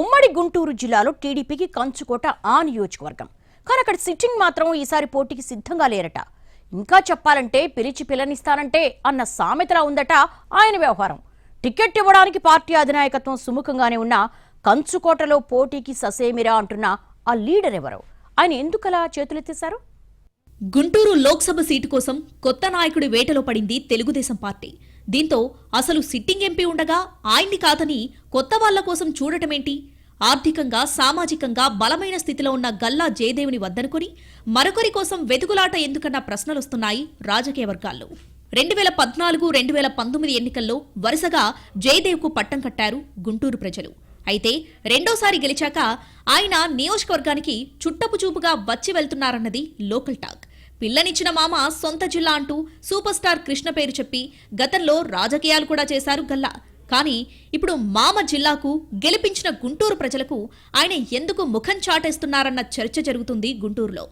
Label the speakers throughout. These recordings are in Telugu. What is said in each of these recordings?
Speaker 1: ఉమ్మడి గుంటూరు జిల్లాలో టీడీపీకి కంచుకోట ఆ నియోజకవర్గం. కానీ అక్కడ సిట్టింగ్ మాత్రం ఈసారి పోటీకి సిద్ధంగా లేరట. ఇంకా చెప్పాలంటే పిలిచి పిల్లనిస్తానంటే అన్న సామెతలా ఉందట ఆయన వ్యవహారం. టికెట్ ఇవ్వడానికి పార్టీ అధినాయకత్వం సుముఖంగానే ఉన్న కంచుకోటలో పోటీకి ససేమిరా అంటున్న ఆ లీడర్ ఎవరు? ఆయన ఎందుకలా చేతులెత్తేశారు?
Speaker 2: గుంటూరు లోక్సభ సీటు కోసం కొత్త నాయకుడి వేటలో పడింది తెలుగుదేశం పార్టీ. దీంతో అసలు సిట్టింగ్ ఎంపీ ఉండగా ఆయన్ని కాదని కొత్త వాళ్ళ కోసం చూడటమేంటి? ఆర్థికంగా సామాజికంగా బలమైన స్థితిలో ఉన్న గల్లా జయదేవుని వద్దనుకొని మరొకరి కోసం వెతుకులాట ఎందుకన్న ప్రశ్నలొస్తున్నాయి రాజకీయ వర్గాల్లో. రెండు వేల పద్నాలుగు రెండు వేల పంతొమ్మిది ఎన్నికల్లో వరుసగా జయదేవ్కు పట్టం కట్టారు గుంటూరు ప్రజలు. అయితే రెండోసారి గెలిచాక ఆయన నియోజకవర్గానికి చుట్టపు చూపుగా వచ్చి వెళ్తున్నారన్నది లోకల్ టాక్. పిల్లనిచ్చిన మామ సొంత జిల్లా అంటూ సూపర్ స్టార్ కృష్ణ పేరు చెప్పి గతంలో రాజకీయాలు కూడా చేశారు గల్లా. కానీ ఇప్పుడు మామ జిల్లాకు గెలిపించిన గుంటూరు ప్రజలకు ఆయన ఎందుకు ముఖం చాటేస్తున్నారన్న చర్చ జరుగుతుంది గుంటూరులో.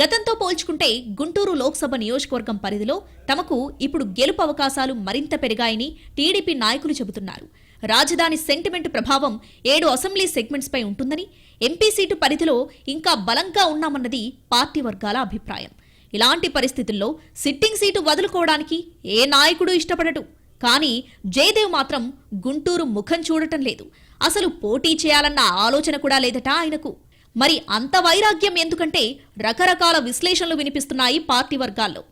Speaker 2: గతంతో పోల్చుకుంటే గుంటూరు లోక్సభ నియోజకవర్గం పరిధిలో తమకు ఇప్పుడు గెలుపు అవకాశాలు మరింత పెరిగాయని టీడీపీ నాయకులు చెబుతున్నారు. రాజధాని సెంటిమెంట్ ప్రభావం ఏడు అసెంబ్లీ సెగ్మెంట్స్ పై ఉంటుందని ఎంపీ సీటు పరిధిలో ఇంకా బలంగా ఉన్నామన్నది పార్టీ వర్గాల అభిప్రాయం. ఇలాంటి పరిస్థితుల్లో సిట్టింగ్ సీటు వదులుకోవడానికి ఏ నాయకుడు ఇష్టపడడు. కానీ జయదేవ్ మాత్రం గుంటూరు ముఖం చూడటం లేదు. అసలు పోటీ చేయాలన్న ఆలోచన కూడా లేదట ఆయనకు. మరి అంత వైరాగ్యం ఎందుకంటే రకరకాల విశ్లేషణలు వినిపిస్తున్నాయి పార్టీ వర్గాల్లో.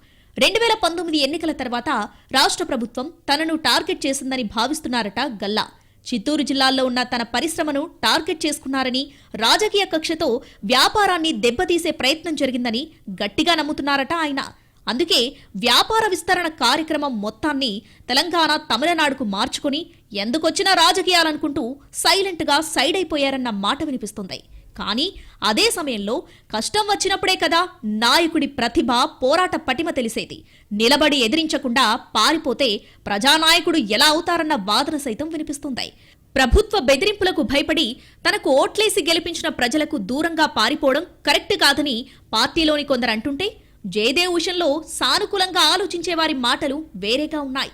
Speaker 2: రెండు వేల పంతొమ్మిది ఎన్నికల తర్వాత రాష్ట్ర ప్రభుత్వం తనను టార్గెట్ చేసిందని భావిస్తున్నారట గల్లా. చిత్తూరు జిల్లాల్లో ఉన్న తన పరిశ్రమను టార్గెట్ చేసుకున్నారని రాజకీయ కక్షతో వ్యాపారాన్ని దెబ్బతీసే ప్రయత్నం జరిగిందని గట్టిగా నమ్ముతున్నారట ఆయన. అందుకే వ్యాపార విస్తరణ కార్యక్రమం మొత్తాన్ని తెలంగాణ తమిళనాడుకు మార్చుకుని ఎందుకొచ్చినా రాజకీయాలనుకుంటూ సైలెంట్గా సైడ్ అయిపోయారన్న మాట వినిపిస్తుంది. కానీ అదే సమయంలో కష్టం వచ్చినప్పుడే కదా నాయకుడి ప్రతిభ పోరాట పటిమ తెలిసేది. నిలబడి ఎదిరించకుండా పారిపోతే ప్రజానాయకుడు ఎలా అవుతారన్న వాదన సైతం వినిపిస్తుంది. ప్రభుత్వ బెదిరింపులకు భయపడి తనకు ఓట్లేసి గెలిపించిన ప్రజలకు దూరంగా పారిపోవడం కరెక్ట్ కాదని పార్టీలోని కొందరు అంటుంటే జయదేవ్ విషయంలో సానుకూలంగా ఆలోచించే వారి మాటలు వేరేగా ఉన్నాయి.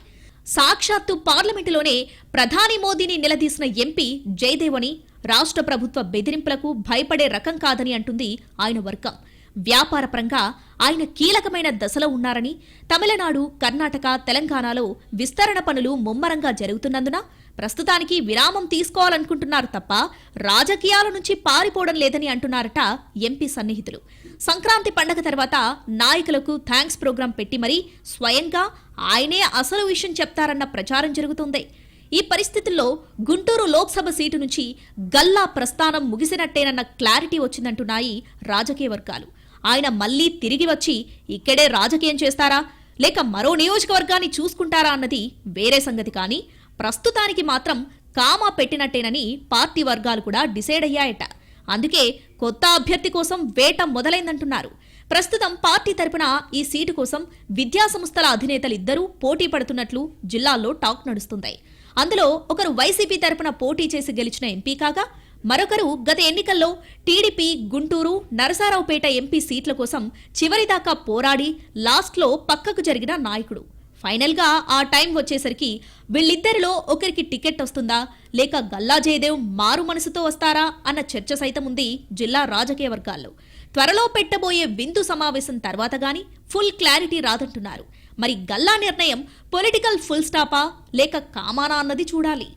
Speaker 2: సాక్షాత్తు పార్లమెంటులోనే ప్రధాని మోదీని నిలదీసిన ఎంపీ జయదేవని రాష్ట్ర ప్రభుత్వ బెదిరింపులకు భయపడే రకం కాదని అంటుంది ఆయన వర్గం. వ్యాపారపరంగా ఆయన కీలకమైన దశలో ఉన్నారని తమిళనాడు కర్ణాటక తెలంగాణలో విస్తరణ పనులు ముమ్మరంగా జరుగుతున్నందున ప్రస్తుతానికి విరామం తీసుకోవాలనుకుంటున్నారు తప్ప రాజకీయాల నుంచి పారిపోవడం లేదని అంటున్నారట ఎంపీ సన్నిహితులు. సంక్రాంతి పండగ తర్వాత నాయకులకు థ్యాంక్స్ ప్రోగ్రాం పెట్టి మరీ స్వయంగా ఆయనే అసలు విషయం చెప్తారన్న ప్రచారం జరుగుతుంది. ఈ పరిస్థితుల్లో గుంటూరు లోక్సభ సీటు నుంచి గల్లా ప్రస్థానం ముగిసినట్టేనన్న క్లారిటీ వచ్చిందంటున్నాయి రాజకీయ వర్గాలు. ఆయన మళ్ళీ తిరిగి వచ్చి ఇక్కడే రాజకీయం చేస్తారా? లేక మరో నియోజకవర్గాన్ని చూసుకుంటారా అన్నది వేరే సంగతి కానీ ప్రస్తుతానికి మాత్రం కామా పెట్టినట్టేనని పార్టీ వర్గాలు కూడా డిసైడ్ అయ్యాయట. అందుకే కొత్త అభ్యర్థి కోసం వేట మొదలైందంటున్నారు. ప్రస్తుతం పార్టీ తరపున ఈ సీటు కోసం విద్యా సంస్థల అధినేతలిద్దరూ పోటీ పడుతున్నట్లు జిల్లాల్లో టాక్ నడుస్తుంది. అందులో ఒకరు వైసీపీ తరపున పోటీ చేసి గెలిచిన ఎంపీ కాగా మరొకరు గత ఎన్నికల్లో టీడీపీ గుంటూరు నరసారావుపేట ఎంపీ సీట్ల కోసం చివరిదాకా పోరాడి లాస్ట్లో పక్కకు జరిగిన నాయకుడు. ఫైనల్గా ఆ టైం వచ్చేసరికి వీళ్ళిద్దరిలో ఒకరికి టికెట్ వస్తుందా? లేక గల్లా జయదేవ్ మారు మనసుతో వస్తారా? అన్న చర్చ సైతం ఉంది జిల్లా రాజకీయ వర్గాల్లో. త్వరలో పెట్టబోయే విందు సమావేశం తర్వాత గాని ఫుల్ క్లారిటీ రాదంటున్నారు. మరి గల్లా నిర్ణయం పొలిటికల్ ఫుల్ స్టాపా? లేక కామానా అన్నది చూడాలి.